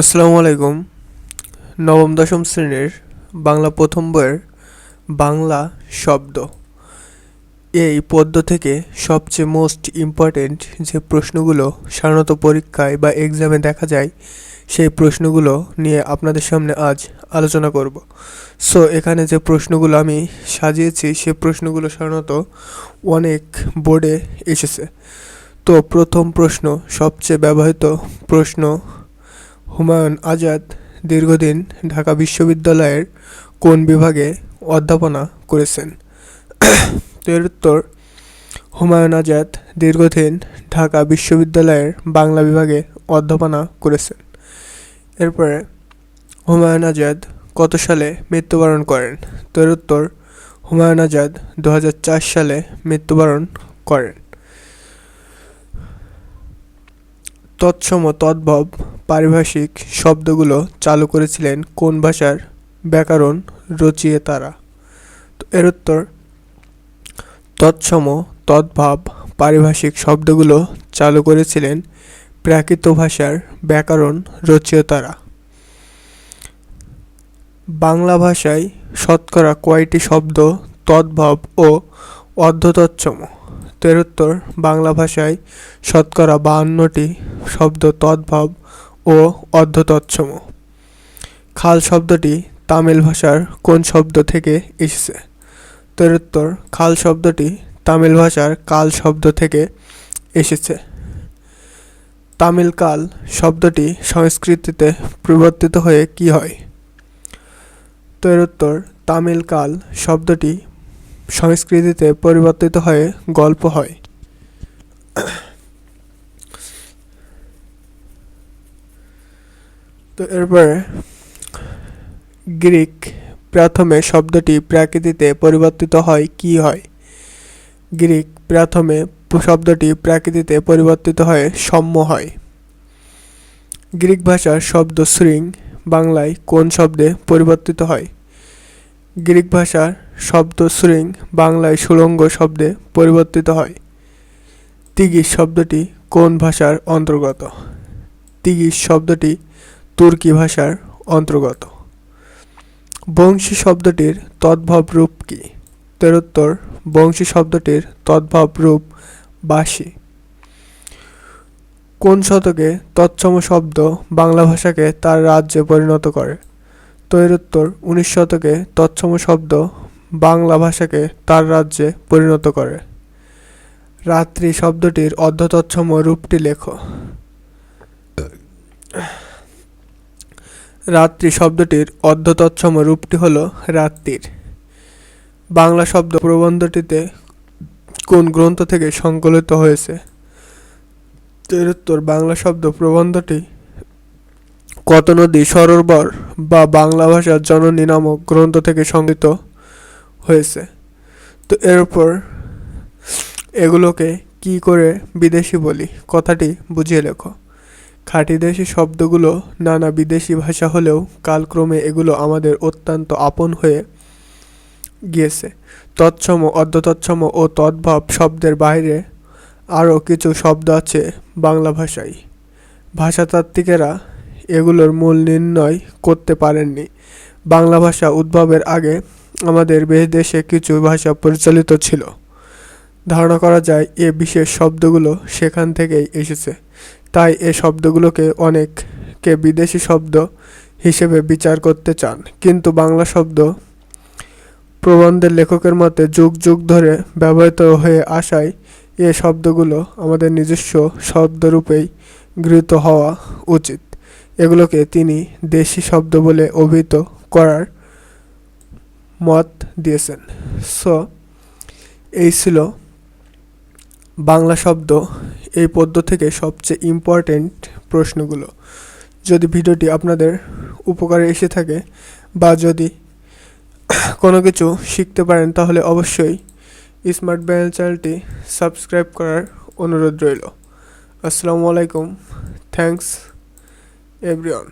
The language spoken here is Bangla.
আসসালামু আলাইকুম। নবম, দশম শ্রেণির বাংলা প্রথম বইয়ের বাংলা শব্দ। এই পদ্য থেকে সবচেয়ে মোস্ট ইম্পর্ট্যান্ট যে প্রশ্নগুলো সাধারণত পরীক্ষায় বা এক্সামে দেখা যায়, সেই প্রশ্নগুলো নিয়ে আপনাদের সামনে আজ আলোচনা করব। সো এখানে যে প্রশ্নগুলো আমি সাজিয়েছি, সে প্রশ্নগুলো সাধারণত অনেক বোর্ডে এসেছে। তো প্রথম প্রশ্ন, সবচেয়ে ব্যবহৃত প্রশ্ন হুমায়ুন আজাদ দীর্ঘদিন ঢাকা বিশ্ববিদ্যালয়ের কোন বিভাগে অধ্যাপনা করেছেন? এর উত্তর, হুমায়ুন আজাদ দীর্ঘদিন ঢাকা বিশ্ববিদ্যালয়ের বাংলা বিভাগে অধ্যাপনা করেছেন। এরপরে, হুমায়ুন আজাদ কত সালে মৃত্যুবরণ করেন? তো এর উত্তর, হুমায়ুন আজাদ দু হাজার চার সালে মৃত্যুবরণ করেন। তৎসম তদ্ভব পারিভাষিক শব্দগুলো চালু করেছিলেন কোন ভাষার ব্যাকরণ রচিয়ে তারা। তো এর উত্তর, তৎসম, তদ্ভাব, পারিভাষিক শব্দগুলো চালু করেছিলেন প্রাকৃত ভাষার ব্যাকরণ রচয়িতারা বাংলা ভাষায় শতকরা কয়টি শব্দ তদ্ভব ও অর্ধতৎসম? তেরোত্তর বাংলা ভাষায় শতকরা বাহান্নটি শব্দ তদ্ভব ও অর্ধতৎসম। খাল শব্দটি তামিল ভাষার কোন শব্দ থেকে এসেছে? তের উত্তর খাল শব্দটি তামিল ভাষার কাল শব্দ থেকে এসেছে। তামিল কাল শব্দটি সংস্কৃতিতে পরিবর্তিত হয়ে কি হয়? তো উত্তর তামিল কাল শব্দটি সংস্কৃতিতে পরিবর্তিত হয়ে গল্প হয়। তো এরপরে গ্রিক প্রথমে শব্দটি প্রাকৃতিতে পরিবর্তিত হয়, কি হয়? গ্রিক প্রথমে শব্দটি প্রাকৃতিতে পরিবর্তিত হয়ে সম্য হয়। গ্রিক ভাষার শব্দ শৃং বাংলায় কোন শব্দে পরিবর্তিত হয়? গ্রিক ভাষার শব্দ শৃং বাংলায় সুরঙ্গ শব্দে পরিবর্তিত হয়। তিগিস শব্দটি কোন ভাষার অন্তর্গত? তিগিস শব্দটি তুর্কি ভাষার অন্তর্গত। বংশী শব্দটির তদ্ভব রূপ কি? তেরোত্তর, বংশী শব্দটির তদ্ভব রূপ বাসি কোন শতকে তৎসম শব্দ বাংলা ভাষাকে তার রাজ্যে পরিণত করে? তো এর উত্তর উনিশ শতকে তৎসম শব্দ বাংলা ভাষাকে তার রাজ্যে পরিণত করে। রাত্রি শব্দটির অর্ধতৎসম রূপটি লেখো। রাত্রি শব্দটির অর্ধতৎসম রূপটি হল রাত্রির। বাংলা শব্দ প্রবন্ধটিতে কোন গ্রন্থ থেকে সংকলিত হয়েছে? এর উত্তর বাংলা শব্দ প্রবন্ধটি কত নদী, সরোবর বা বাংলা ভাষার জননী নামক গ্রন্থ থেকে সংগৃহীত হয়েছে? তো এরপর এগুলোকে কি করে বিদেশি বলি? কথাটি বুঝিয়ে লেখো। খাঁটি দেশি শব্দগুলো নানা বিদেশি ভাষা হলেও কালক্রমে এগুলো আমাদের অত্যন্ত আপন হয়ে গিয়েছে। তৎসম, অর্ধতৎসম ও তদ্ভব শব্দের বাইরে আরও কিছু শব্দ আছে বাংলা ভাষায়। ভাষাতাত্ত্বিকেরা এগুলোর মূল নির্ণয় করতে পারেননি। বাংলা ভাষা উদ্ভবের আগে আমাদের দেশে কিছু ভাষা পরিচালিত ছিল। ধারণা করা যায় এ বিশেষ শব্দগুলো সেখান থেকেই এসেছে। তাই এ শব্দগুলোকে অনেককে বিদেশি শব্দ হিসেবে বিচার করতে চান। কিন্তু বাংলা শব্দ প্রবন্ধের লেখকের মতে যুগ যুগ ধরে ব্যবহৃত হয়ে আসায় এ শব্দগুলো আমাদের নিজস্ব শব্দরূপেই গৃহীত হওয়া উচিত। এগুলোকে তিনি দেশি শব্দ বলে অভিহিত করার মত দিয়েছেন। সো, এই ছিল বাংলা শব্দ এই পদ্য থেকে সবচেয়ে ইম্পর্টেন্ট প্রশ্নগুলো। যদি ভিডিওটি আপনাদের উপকারে এসে থাকে বা যদি কোনো কিছু শিখতে পারেন, তাহলে অবশ্যই স্মার্ট ব্যানেল চ্যানেলটি সাবস্ক্রাইব করার অনুরোধ রইল। আসসালামু আলাইকুম। Thanks everyone